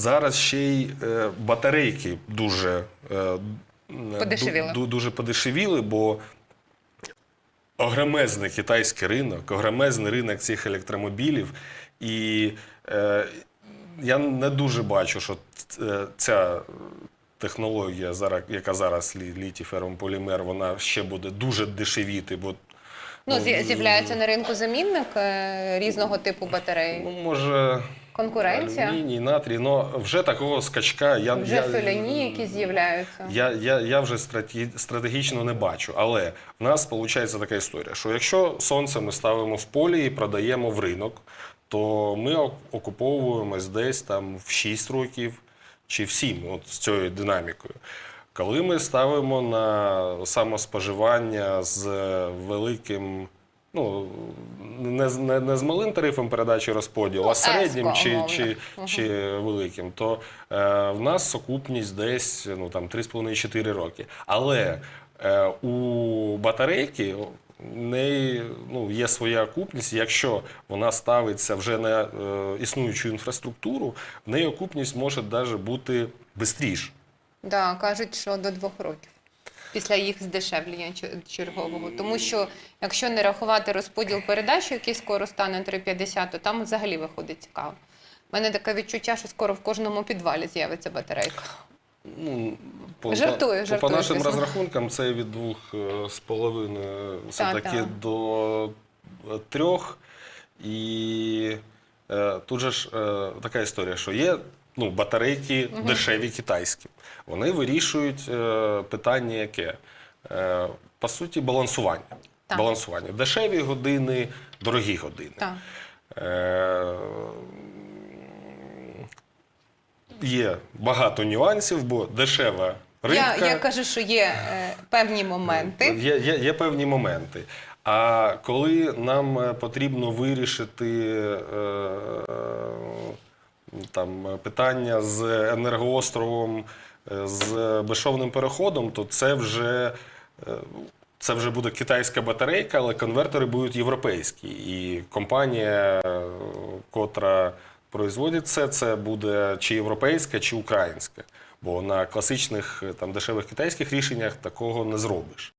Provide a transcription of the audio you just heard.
зараз ще й е, батарейки дуже, е, Подешевіли. ду- ду- дуже подешевіли, бо огромезний китайський ринок, огромезний ринок цих електромобілів. І е, я не дуже бачу, що ця технологія, зараз, яка зараз лі- літій ферромполімер, вона ще буде дуже дешевіти, бо Ну, Ну, з'являється на ринку замінник різного типу батарей. ну, може Конкуренція. алюміній, натрій, але вже такого скачка я, Вже я, соляні, які з'являються. Я, я, я вже стратегічно не бачу. Але в нас виходить така історія, що якщо сонце ми ставимо в полі і продаємо в ринок, то ми окуповуємось десь там в 6 років чи в 7, от з цією динамікою. Коли ми ставимо на самоспоживання з великим. Ну, не, з- не, не з малим тарифом передачі розподілу, Ну, а середнім чи, умовно. чи, чи великим, то е, в нас сукупність десь ну, там, 3,5-4 роки. Але е, у батарейки неї ну, є своя окупність. Якщо вона ставиться вже на е, існуючу інфраструктуру, в неї окупність може навіть бути швидше. Да, кажуть, що до двох років. Після їх здешевлення чергового. Тому що якщо не рахувати розподіл передач, який скоро стане 3,50, то там взагалі виходить цікаво. У мене таке відчуття, що скоро в кожному підвалі з'явиться батарейка. Ну, по, Жартую, по, жартую, по нашим звісно. розрахункам це від двох е, з половиною все-таки та. до е, трьох. І тут же ж е, така історія, що є ну, батарейки дешеві китайські. Вони вирішують е, питання яке? Е, по суті, балансування. Так. балансування. Дешеві години, дорогі години. Так. Е, Є багато нюансів, бо дешева рибка. Я, я кажу, що є е, певні моменти. Є, є, є певні моменти. А коли нам е, потрібно вирішити е, там, питання з енергоостровом, е, з безшовним переходом, то це вже. е, Це вже буде китайська батарейка, але конвертери будуть європейські. І компанія, е, котра производить це, це буде чи європейська, чи українська. Бо на класичних е, там дешевих китайських рішеннях такого не зробиш.